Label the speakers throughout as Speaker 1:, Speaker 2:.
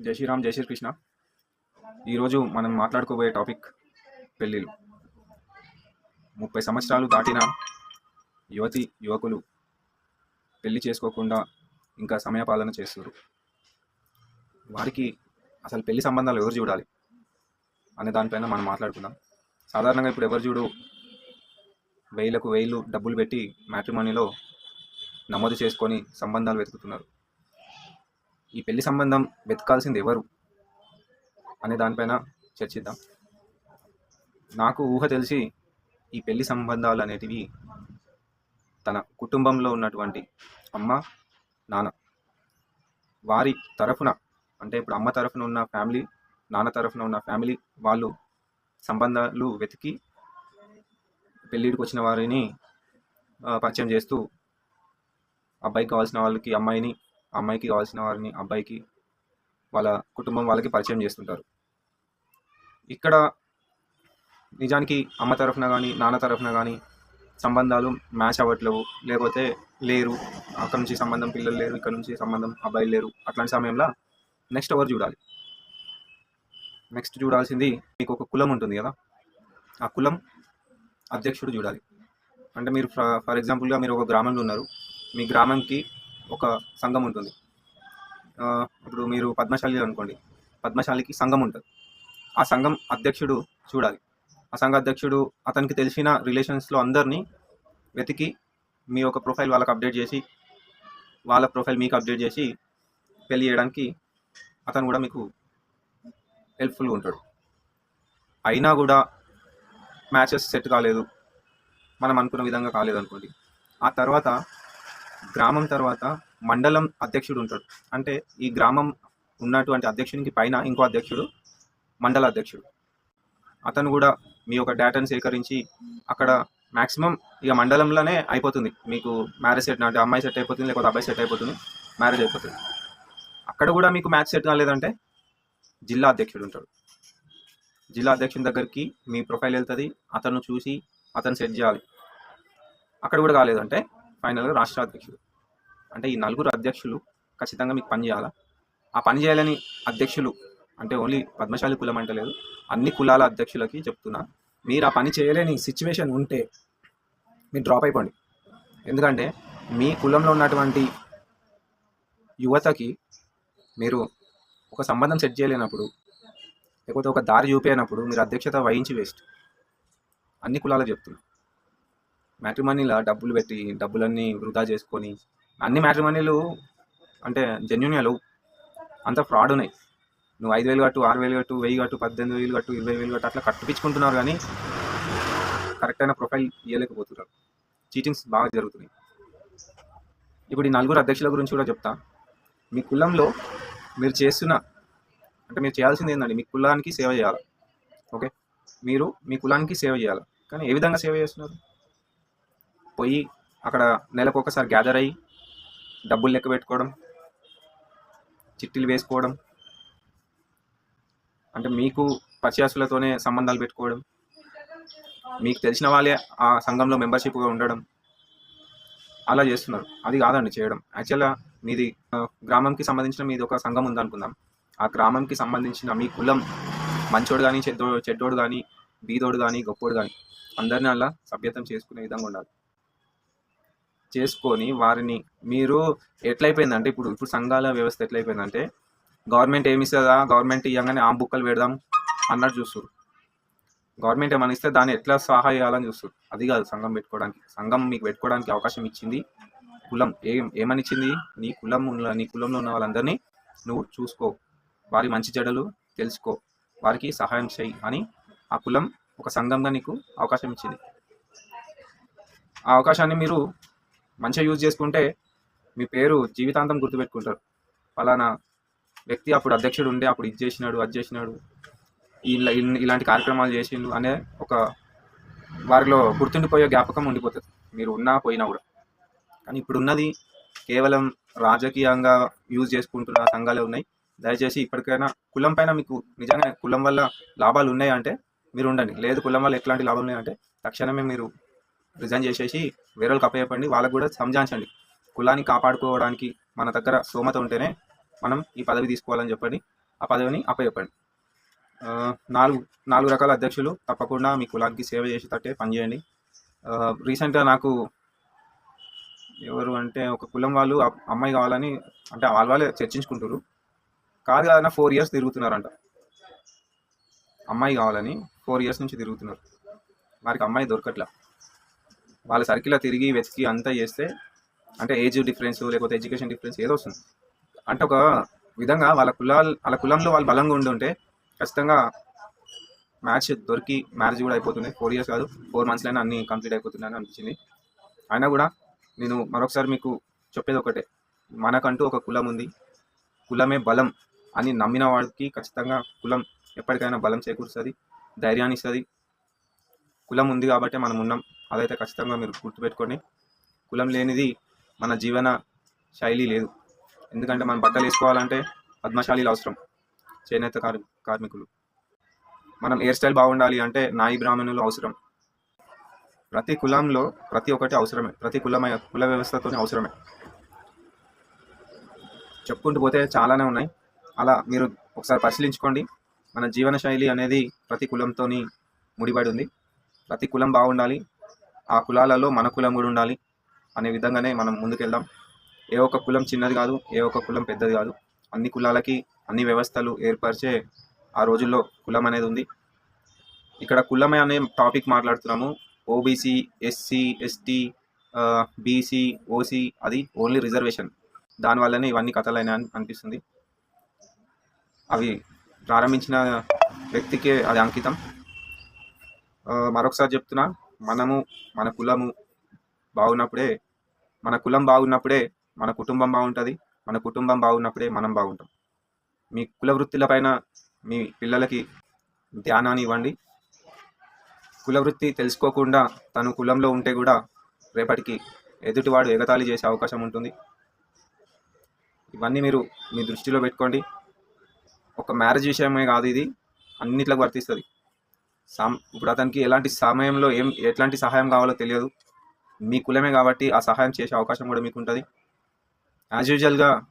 Speaker 1: జై శ్రీరామ్ జై శ్రీకృష్ణ ఈరోజు మనం మాట్లాడుకోబోయే టాపిక్ పెళ్ళిళ్ళు. ముప్పై సంవత్సరాలు దాటిన యువతి యువకులు పెళ్ళి చేసుకోకుండా ఇంకా సమయపాలన చేస్తారు. వారికి అసలు పెళ్ళి సంబంధాలు ఎవరు చూడాలి అనే దానిపైన మనం మాట్లాడుకుందాం. సాధారణంగా ఇప్పుడు ఎవరు చూడు వేలకు వేలు డబ్బులు పెట్టి మ్యాట్రిమోనీలో నమోదు చేసుకొని సంబంధాలు వెతుకుతున్నారు. ఈ పెళ్ళి సంబంధం వెతకాల్సింది ఎవరు అనే దానిపైన చర్చిద్దాం. నాకు ఊహ తెలిసి ఈ పెళ్ళి సంబంధాలు అనేటివి తన కుటుంబంలో ఉన్నటువంటి అమ్మ నాన్న. వారి తరఫున అంటే ఇప్పుడు అమ్మ తరఫున ఉన్న ఫ్యామిలీ నాన్న తరఫున ఉన్న ఫ్యామిలీ వాళ్ళు సంబంధాలు వెతికి పెళ్ళిడికి వచ్చిన వారిని పరిచయం చేస్తూ అబ్బాయికి కావాల్సిన వాళ్ళకి అమ్మాయిని అమ్మాయికి కావాల్సిన వారిని అబ్బాయికి వాళ్ళ కుటుంబం వాళ్ళకి పరిచయం చేస్తుంటారు. ఇక్కడ నిజానికి అమ్మ తరఫున కానీ నాన్న తరఫున కానీ సంబంధాలు మ్యాచ్ అవ్వట్లేవు. లేకపోతే లేరు. అక్కడ నుంచి సంబంధం పిల్లలు లేరు ఇక్కడ నుంచి సంబంధం అబ్బాయిలు లేరు. అట్లాంటి సమయంలో నెక్స్ట్ ఎవరు చూడాలి? నెక్స్ట్ చూడాల్సింది మీకు ఒక కులం ఉంటుంది కదా. ఆ కులం అధ్యక్షుడు చూడాలి. అంటే మీరు ఫర్ ఎగ్జాంపుల్గా మీరు ఒక గ్రామంలో ఉన్నారు. మీ గ్రామంకి ఒక సంఘం ఉంటుంది. ఇప్పుడు మీరు పద్మశాలి అనుకోండి. పద్మశాలికి సంఘం ఉంటుంది. ఆ సంఘం అధ్యక్షుడు చూడాలి. ఆ సంఘ అధ్యక్షుడు అతనికి తెలిసిన రిలేషన్స్లో అందరినీ వెతికి మీ యొక్క ప్రొఫైల్ వాళ్ళకి అప్డేట్ చేసి వాళ్ళ ప్రొఫైల్ మీకు అప్డేట్ చేసి పెళ్ళి చేయడానికి అతను కూడా మీకు హెల్ప్ఫుల్గా ఉంటాడు. అయినా కూడా మ్యాచెస్ సెట్ కాలేదు. మనం అనుకున్న విధంగా కాలేదు అనుకోండి. ఆ తర్వాత గ్రామం తర్వాత మండలం అధ్యక్షుడు ఉంటాడు. అంటే ఈ గ్రామం ఉన్నటువంటి అధ్యక్షునికి పైన ఇంకో అధ్యక్షుడు మండల అధ్యక్షుడు. అతను కూడా మీ యొక్క డేటాను సేకరించి అక్కడ మాక్సిమం ఇక మండలంలోనే అయిపోతుంది. మీకు మ్యారేజ్ సెట్ అంటే అమ్మాయి సెట్ అయిపోతుంది లేకపోతే అబ్బాయి సెట్ అయిపోతుంది మ్యారేజ్ అయిపోతుంది. అక్కడ కూడా మీకు మ్యాచ్ సెట్ కాలేదంటే జిల్లా అధ్యక్షుడు ఉంటాడు. జిల్లా అధ్యక్షుని దగ్గరికి మీ ప్రొఫైల్ వెళ్తుంది అతను చూసి అతను సెట్ చేయాలి. అక్కడ కూడా కాలేదంటే ఫైనల్గా రాష్ట్ర అధ్యక్షుడు. అంటే ఈ నలుగురు అధ్యక్షులు ఖచ్చితంగా మీకు పని చేయాలా? ఆ పని చేయాలని అధ్యక్షులు అంటే ఓన్లీ పద్మశాలి కులం అంటే లేదు అన్ని కులాల అధ్యక్షులకి చెప్తున్నా మీరు ఆ పని చేయలేని సిచ్యువేషన్ ఉంటే మీరు డ్రాప్ అయిపోండి. ఎందుకంటే మీ కులంలో ఉన్నటువంటి యువతకి మీరు ఒక సంబంధం సెట్ చేయలేనప్పుడు లేకపోతే ఒక దారి చూపేనప్పుడు మీరు అధ్యక్షత వహించి వేస్ట్. అన్ని కులాలకు చెప్తున్నా. మ్యాట్రిమనీలో డబ్బులు పెట్టి డబ్బులన్నీ వృధా చేసుకొని అన్ని మ్యాట్రిమనీలు అంటే జెన్యున్ లేవు. అంత ఫ్రాడ్ ఉన్నాయి. నువ్వు ఐదు వేలు కట్టు ఆరు వేలు కట్టు వెయ్యి కట్టు పద్దెనిమిది వేలు కట్టు ఇరవై వేలు కట్టు అట్లా కట్టిపించుకుంటున్నారు కానీ కరెక్ట్ అయిన ప్రొఫైల్ ఇవ్వలేకపోతున్నారు చీటింగ్స్ బాగా జరుగుతున్నాయి. ఇప్పుడు ఈ నలుగురు అధ్యక్షుల గురించి కూడా చెప్తా. మీ కులంలో మీరు చేస్తున్న అంటే మీరు చేయాల్సింది ఏంటండి మీ కులానికి సేవ చేయాలి? ఓకే? మీరు మీ కులానికి సేవ చేయాలి? కానీ ఏ విధంగా సేవ చేస్తున్నారు? పోయి అక్కడ నెలకు ఒకసారి గ్యాదర్ అయ్యి డబ్బులు లెక్క పెట్టుకోవడం చిట్టీలు వేసుకోవడం అంటే మీకు పరిచయాసులతోనే సంబంధాలు పెట్టుకోవడం మీకు తెలిసిన వాళ్ళే ఆ సంఘంలో మెంబర్షిప్గా ఉండడం అలా చేస్తున్నారు. అది కాదండి చేయడం. యాక్చువల్గా మీది గ్రామంకి సంబంధించిన మీది ఒక సంఘం ఉందనుకుందాం. ఆ గ్రామంకి సంబంధించిన మీ కులం మంచోడు కానీ చెడ్డో చెడ్డోడు కానీ బీదోడు కానీ గొప్పోడు కానీ అందరిని అలా సభ్యతం చేసుకునే విధంగా ఉండాలి. చేసుకొని వారిని మీరు ఎట్లయిపోయిందంటే ఇప్పుడు ఇప్పుడు సంఘాల వ్యవస్థ ఎట్లయిపోయిందంటే గవర్నమెంట్ ఏమి ఇస్తుందా? గవర్నమెంట్ ఇవ్వగానే ఆ బుక్కలు పెడదాం అన్నట్టు చూస్తారు గవర్నమెంట్ ఏమైనా ఇస్తే దాన్ని ఎట్లా సహాయ చేయాలని చూస్తారు అది కాదు సంఘం పెట్టుకోవడానికి. సంఘం మీకు పెట్టుకోవడానికి అవకాశం ఇచ్చింది కులం. ఏం ఏమని ఇచ్చింది? నీ కులం ఉన్న నీ కులంలో ఉన్న వాళ్ళందరినీ నువ్వు చూసుకో. వారి మంచి చెడలు తెలుసుకో. వారికి సహాయం చేయి అని ఆ కులం ఒక సంఘంగా నీకు అవకాశం ఇచ్చింది. ఆ అవకాశాన్ని మీరు మంచిగా యూజ్ చేసుకుంటే మీ పేరు జీవితాంతం గుర్తుపెట్టుకుంటారు. ఫలానా వ్యక్తి అప్పుడు అధ్యక్షుడు ఉండే అప్పుడు ఇది చేసినాడు అది చేసినాడు ఇలా ఇలాంటి కార్యక్రమాలు చేసిండు అనే ఒక వారిలో గుర్తుండిపోయే జ్ఞాపకం ఉండిపోతుంది. మీరు ఉన్నా పోయినా కూడా. కానీ ఇప్పుడు ఉన్నది కేవలం రాజకీయంగా యూజ్ చేసుకుంటున్న సంఘాలే ఉన్నాయి. దయచేసి ఇప్పటికైనా కులం పైన మీకు నిజంగా కులం వల్ల లాభాలు ఉన్నాయి అంటే మీరు ఉండండి. లేదు కులం వల్ల ఎట్లాంటి లాభం ఉన్నాయంటే తక్షణమే మీరు రిజైన్ చేసేసి వేరే వాళ్ళకి అప్పయ్యపండి వాళ్ళకు కూడా సంజాయించండి కులాన్ని కాపాడుకోవడానికి మన దగ్గర స్తోమత ఉంటేనే మనం ఈ పదవి తీసుకోవాలని చెప్పండి. ఆ పదవిని అప్పచెప్పండి. నాలుగు నాలుగు రకాల అధ్యక్షులు తప్పకుండా మీ కులానికి సేవ చేసేటట్టే పనిచేయండి. రీసెంట్గా నాకు ఎవరు అంటే ఒక కులం వాళ్ళు అమ్మాయి కావాలని అంటే వాళ్ళ వాళ్ళే చర్చించుకుంటారు కాదు కాదన్న ఫోర్ ఇయర్స్ తిరుగుతున్నారంట. అమ్మాయి కావాలని ఫోర్ ఇయర్స్ నుంచి తిరుగుతున్నారు. వారికి అమ్మాయి దొరకట్లా. వాళ్ళ సర్కిల్లో తిరిగి వెతికి అంతా చేస్తే అంటే ఏజ్ డిఫరెన్స్ లేకపోతే ఎడ్యుకేషన్ డిఫరెన్స్ ఏదో వస్తుంది. అంటే ఒక విధంగా వాళ్ళ కులాలు వాళ్ళ కులంలో వాళ్ళు బలంగా ఉండుంటే ఖచ్చితంగా మ్యాచ్ దొరికి మ్యారేజ్ కూడా అయిపోతుంది. ఫోర్ ఇయర్స్ కాదు ఫోర్ మంత్స్లోనే అన్ని కంప్లీట్ అయిపోతున్నాయని అనిపించింది. అయినా కూడా నేను మరొకసారి మీకు చెప్పేది ఒకటే. మనకంటూ ఒక కులం ఉంది. కులమే బలం అని నమ్మిన వాడికి ఖచ్చితంగా కులం ఎప్పటికైనా బలం చేకూరుస్తుంది ధైర్యాన్ని ఇస్తుంది. కులం ఉంది కాబట్టి మనం ఉన్నాం. అదైతే ఖచ్చితంగా మీరు గుర్తుపెట్టుకోండి. కులం లేనిది మన జీవన శైలి లేదు. ఎందుకంటే మనం బట్టలు వేసుకోవాలంటే పద్మశాలీలు అవసరం. చేనేత కార్ కార్మికులు. మనం హెయిర్ స్టైల్ బాగుండాలి అంటే నాయి బ్రాహ్మణులు అవసరం. ప్రతి కులంలో ప్రతి ఒక్కటి అవసరమే. ప్రతి కులమ కుల వ్యవస్థతోనే అవసరమే. చెప్పుకుంటూ పోతే చాలానే ఉన్నాయి. అలా మీరు ఒకసారి పరిశీలించుకోండి. మన జీవన శైలి అనేది ప్రతి కులంతోని ముడిపడి ఉంది. ప్రతి కులం బాగుండాలి. ఆ కులాలలో మన కులం కూడా ఉండాలి అనే విధంగానే మనం ముందుకెళ్దాం. ఏ ఒక్క కులం చిన్నది కాదు ఏ ఒక్క కులం పెద్దది కాదు. అన్ని కులాలకి అన్ని వ్యవస్థలు ఏర్పరిచే ఆ రోజుల్లో కులం అనేది ఉంది. ఇక్కడ కులమే అనే టాపిక్ మాట్లాడుతున్నాము. OBC SC ST BC OC అది ఓన్లీ రిజర్వేషన్. దానివల్లనే ఇవన్నీ కథలైనా అని అనిపిస్తుంది. అవి ప్రారంభించిన వ్యక్తికే అది అంకితం. మరొకసారి చెప్తున్నా మనము మన కులము బాగున్నప్పుడే మన కులం బాగున్నప్పుడే మన కుటుంబం బాగుంటుంది మన కుటుంబం బాగున్నప్పుడే మనం బాగుంటాం. మీ కుల వృత్తిలపైన మీ పిల్లలకి ధ్యానాన్ని ఇవ్వండి. కుల వృత్తి తెలుసుకోకుండా తను కులంలో ఉంటే కూడా రేపటికి ఎదుటివాడు ఎగతాళి చేసే అవకాశం ఉంటుంది. ఇవన్నీ మీరు మీ దృష్టిలో పెట్టుకోండి. ఒక మ్యారేజ్ విషయమే కాదు ఇది. అన్నిట్లకు వర్తిస్తుంది. సామ్ ఇప్పుడు అతనికి ఎలాంటి సమయంలో ఏం ఎట్లాంటి సహాయం కావాలో తెలియదు. మీ కులమే కాబట్టి ఆ సహాయం చేసే అవకాశం కూడా మీకు ఉంటుంది యాజ్ యూజువల్గా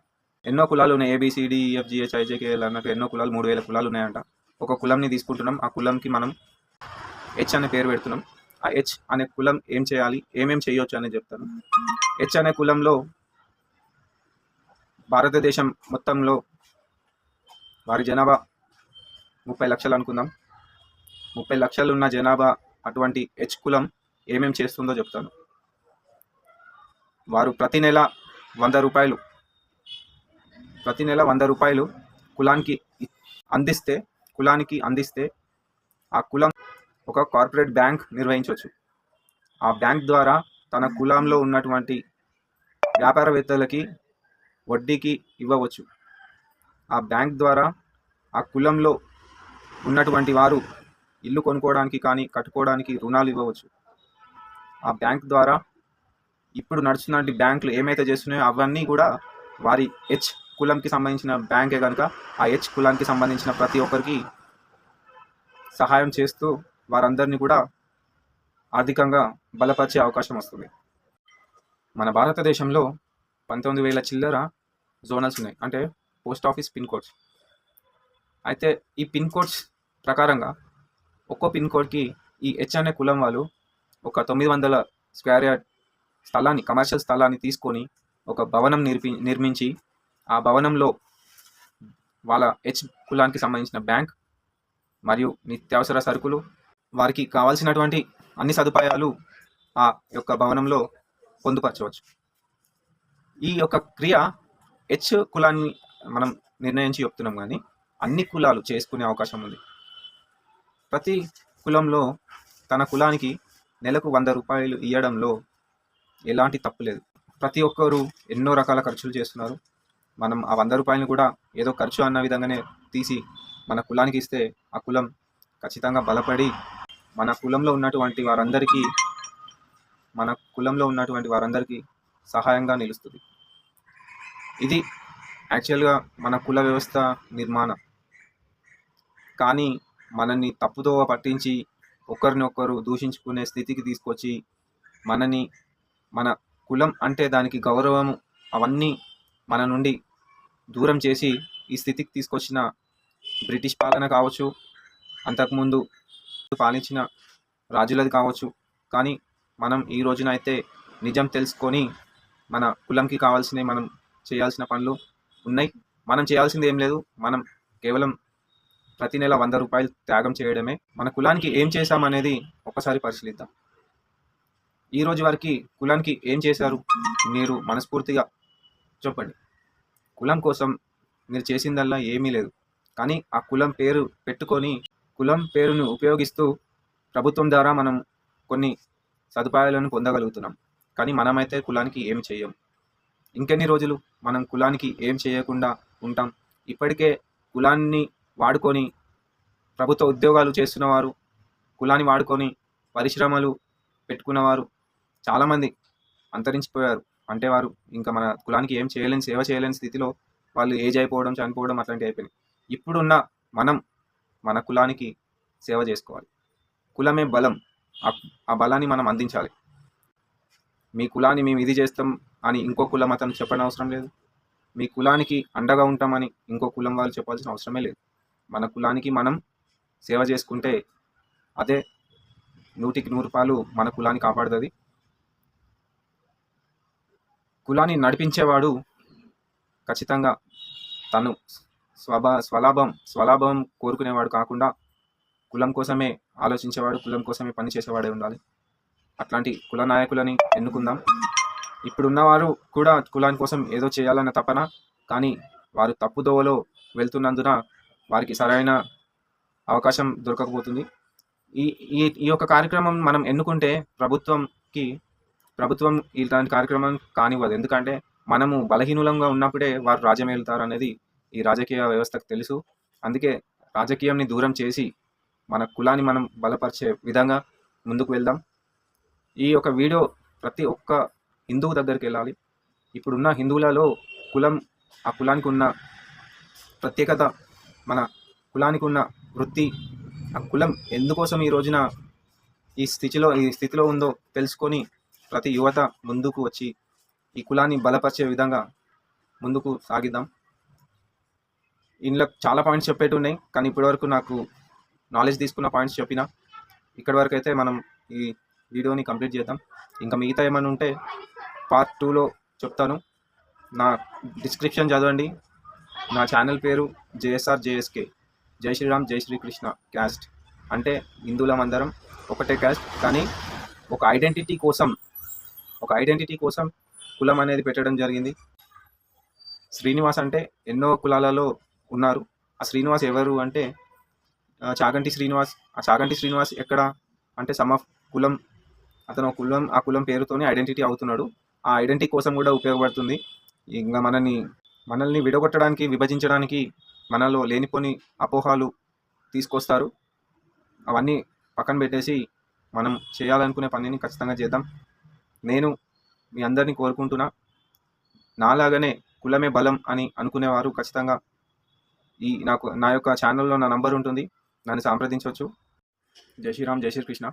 Speaker 1: ఎన్నో కులాలు ఉన్నాయి. ఏబిసిడి ఈఎఫ్జిహెచ్ ఐజేకేఎల్ అన్నట్టు ఎన్నో కులాలు మూడు వేల కులాలు ఉన్నాయంట. ఒక కులంని తీసుకుంటున్నాం. ఆ కులంకి మనం హెచ్ అనే పేరు పెడుతున్నాం. ఆ హెచ్ అనే కులం ఏం చేయాలి? ఏమేం చేయొచ్చు అనేది చెప్తాను. హెచ్ అనే కులంలో భారతదేశం మొత్తంలో వారి జనాభా ముప్పై లక్షలు అనుకుందాం. ముప్పై లక్షలు ఉన్న జనాభా అటువంటి హెచ్ కులం ఏమేం చేస్తుందో చెప్తాను. వారు ప్రతి నెల వంద రూపాయలు ప్రతి నెల వంద రూపాయలు కులానికి అందిస్తే కులానికి అందిస్తే ఆ కులం ఒక కార్పొరేట్ బ్యాంక్ నిర్వహించవచ్చు. ఆ బ్యాంక్ ద్వారా తన కులంలో ఉన్నటువంటి వ్యాపారవేత్తలకి వడ్డీకి ఇవ్వవచ్చు. ఆ బ్యాంక్ ద్వారా ఆ కులంలో ఉన్నటువంటి వారు ఇల్లు కొనుక్కోవడానికి కానీ కట్టుకోవడానికి రుణాలు ఇవ్వవచ్చు. ఆ బ్యాంక్ ద్వారా ఇప్పుడు నడుస్తున్నటువంటి బ్యాంకులు ఏమైతే చేస్తున్నాయో అవన్నీ కూడా వారి హెచ్ కులంకి సంబంధించిన బ్యాంకే కనుక ఆ హెచ్ కులానికి సంబంధించిన ప్రతి ఒక్కరికి సహాయం చేస్తూ వారందరినీ కూడా ఆర్థికంగా బలపరిచే అవకాశం వస్తుంది. మన భారతదేశంలో పంతొమ్మిది వేల చిల్లర జోనల్స్ ఉన్నాయి. అంటే పోస్ట్ ఆఫీస్ పిన్ కోడ్స్. అయితే ఈ పిన్ కోడ్స్ ప్రకారంగా ఒక్కో పిన్ కోడ్కి ఈ హెచ్ అనే కులం వాళ్ళు ఒక తొమ్మిది వందల స్క్వేర్ యార్డ్ స్థలాన్ని కమర్షియల్ స్థలాన్ని తీసుకొని ఒక భవనం నిర్మి నిర్మించి ఆ భవనంలో వాళ్ళ హెచ్ కులానికి సంబంధించిన బ్యాంక్ మరియు నిత్యావసర సరుకులు వారికి కావాల్సినటువంటి అన్ని సదుపాయాలు ఆ యొక్క భవనంలో పొందుపరచవచ్చు. ఈ యొక్క క్రియ హెచ్ కులాన్ని మనం నిర్ణయించి చెప్తున్నాం కానీ అన్ని కులాలు చేసుకునే అవకాశం ఉంది. ప్రతి కులంలో తన కులానికి నెలకు వంద రూపాయలు ఇవ్వడంలో ఎలాంటి తప్పు లేదు. ప్రతి ఒక్కరు ఎన్నో రకాల ఖర్చులు చేస్తున్నారు. మనం ఆ వంద రూపాయలను కూడా ఏదో ఖర్చు అన్న విధంగానే తీసి మన కులానికి ఇస్తే ఆ కులం ఖచ్చితంగా బలపడి మన కులంలో ఉన్నటువంటి వారందరికీ మన కులంలో ఉన్నటువంటి వారందరికీ సహాయంగా నిలుస్తుంది. ఇది యాక్చువల్గా మన కుల వ్యవస్థ నిర్మాణం. కానీ మనల్ని తప్పుదోవ పట్టించి ఒకరినొకరు దూషించుకునే స్థితికి తీసుకొచ్చి మనని మన కులం అంటే దానికి గౌరవం అవన్నీ మన నుండి దూరం చేసి ఈ స్థితికి తీసుకొచ్చిన బ్రిటిష్ పాలన కావచ్చు అంతకుముందు పాలించిన రాజులది కావచ్చు. కానీ మనం ఈ రోజున అయితే నిజం తెలుసుకొని మన కులంకి కావాల్సినవి మనం చేయాల్సిన పనులు ఉన్నాయి. మనం చేయాల్సింది ఏం లేదు. మనం కేవలం ప్రతి నెల వంద రూపాయలు త్యాగం చేయడమే. మన కులానికి ఏం చేశామనేది ఒకసారి పరిశీలిద్దాం. ఈ రోజు వరకు కులానికి ఏం చేశారు మీరు మనస్ఫూర్తిగా చెప్పండి. కులం కోసం మీరు చేసిందల్లా ఏమీ లేదు. కానీ ఆ కులం పేరు పెట్టుకొని కులం పేరును ఉపయోగిస్తూ ప్రభుత్వం ద్వారా మనం కొన్ని సదుపాయాలను పొందగలుగుతున్నాం. కానీ మనమైతే కులానికి ఏం చేయం ఇంకెన్ని రోజులు మనం కులానికి ఏం చేయకుండా ఉంటాం? ఇప్పటికే కులాన్ని వాడుకొని ప్రభుత్వ ఉద్యోగాలు చేస్తున్నవారు కులాన్ని వాడుకొని పరిశ్రమలు పెట్టుకున్నవారు చాలామంది అంతరించిపోయారు. అంటే వారు ఇంకా మన కులానికి ఏం చేయలేని సేవ చేయలేని స్థితిలో వాళ్ళు ఏజ్ అయిపోవడం చనిపోవడం అట్లాంటివి అయిపోయినాయి. ఇప్పుడున్న మనం మన కులానికి సేవ చేసుకోవాలి. కులమే బలం. ఆ- బలాన్ని మనం అందించాలి. మీ కులాన్ని మేము ఇది చేస్తాం అని ఇంకో కులం అతను చెప్పడం అవసరం లేదు. మీ కులానికి అండగా ఉంటామని ఇంకో కులం వాళ్ళు చెప్పాల్సిన అవసరమే లేదు. మన కులానికి మనం సేవ చేసుకుంటే అదే నూటికి నూరు రూపాయలు మన కులాన్ని కాపాడుతుంది. కులాన్ని నడిపించేవాడు ఖచ్చితంగా తను స్వభా స్వలాభం స్వలాభం కోరుకునేవాడు కాకుండా కులం కోసమే ఆలోచించేవాడు కులం కోసమే పనిచేసేవాడే ఉండాలి. అట్లాంటి కుల నాయకులని ఎన్నుకుందాం. ఇప్పుడున్నవారు కూడా కులాని కోసం ఏదో చేయాలన్న తపన కానీ వారు తప్పుదోవలో వెళ్తున్నందున వారికి సరైన అవకాశం దొరకకపోతుంది. ఈ ఈ ఈ యొక్క కార్యక్రమం మనం ఎన్నుకుంటే ప్రభుత్వంకి ప్రభుత్వం ఇలాంటి కార్యక్రమం కానివ్వదు. ఎందుకంటే మనము బలహీనులంగా ఉన్నప్పుడే వారు రాజ్యం వెళ్తారు అనేది ఈ రాజకీయ వ్యవస్థకు తెలుసు. అందుకే రాజకీయంని దూరం చేసి మన కులాన్ని మనం బలపరిచే విధంగా ముందుకు వెళ్దాం. ఈ యొక్క వీడియో ప్రతి ఒక్క హిందువు దగ్గరికి వెళ్ళాలి. ఇప్పుడున్న హిందువులలో కులం ఆ కులానికి ఉన్న ప్రత్యేకత మన కులానికి ఉన్న వృత్తి ఆ కులం ఎందుకోసం ఈ రోజున ఈ స్థితిలో ఈ స్థితిలో ఉందో తెలుసుకొని ప్రతి యువత ముందుకు వచ్చి ఈ కులాన్ని బలపరిచే విధంగా ముందుకు సాగిద్దాం. ఇందులో చాలా పాయింట్స్ చెప్పేటి ఉన్నాయి కానీ ఇప్పటివరకు నాకు నాలెడ్జ్ తీసుకున్న పాయింట్స్ చెప్పిన ఇక్కడి వరకు అయితే మనం ఈ వీడియోని కంప్లీట్ చేద్దాం. ఇంకా మిగతా ఏమైనా ఉంటే పార్ట్ టూలో చెప్తాను. నా డిస్క్రిప్షన్ చదవండి. నా ఛానల్ పేరు జేఎస్ఆర్ జేఎస్కే. జై శ్రీరామ్ జై శ్రీకృష్ణ క్యాస్ట్. అంటే హిందువులం అందరం ఒకటే క్యాస్ట్ కానీ ఒక ఐడెంటిటీ కోసం ఒక ఐడెంటిటీ కోసం కులం అనేది పెట్టడం జరిగింది. శ్రీనివాస్ అంటే ఎన్నో కులాలలో ఉన్నారు. ఆ శ్రీనివాస్ ఎవరు అంటే చాగంటి శ్రీనివాస్. ఆ చాగంటి శ్రీనివాస్ ఎక్కడ అంటే సమ్ ఆఫ్ కులం అతను కులం ఆ కులం పేరుతోనే ఐడెంటిటీ అవుతున్నాడు. ఆ ఐడెంటిటీ కోసం కూడా ఉపయోగపడుతుంది. ఇంకా మనల్ని మనల్ని విడగొట్టడానికి విభజించడానికి మనలో లేనిపోని అపోహాలు తీసుకొస్తారు. అవన్నీ పక్కన పెట్టేసి మనం చేయాలనుకునే పనిని ఖచ్చితంగా చేద్దాం. నేను మీ అందరినీ కోరుకుంటున్నా నాలాగానే కులమే బలం అని అనుకునేవారు ఖచ్చితంగా. ఈ నాకు నా యొక్క ఛానల్లో నా నంబర్ ఉంటుంది నన్ను సంప్రదించవచ్చు. జై శ్రీరామ్ జై శ్రీకృష్ణ.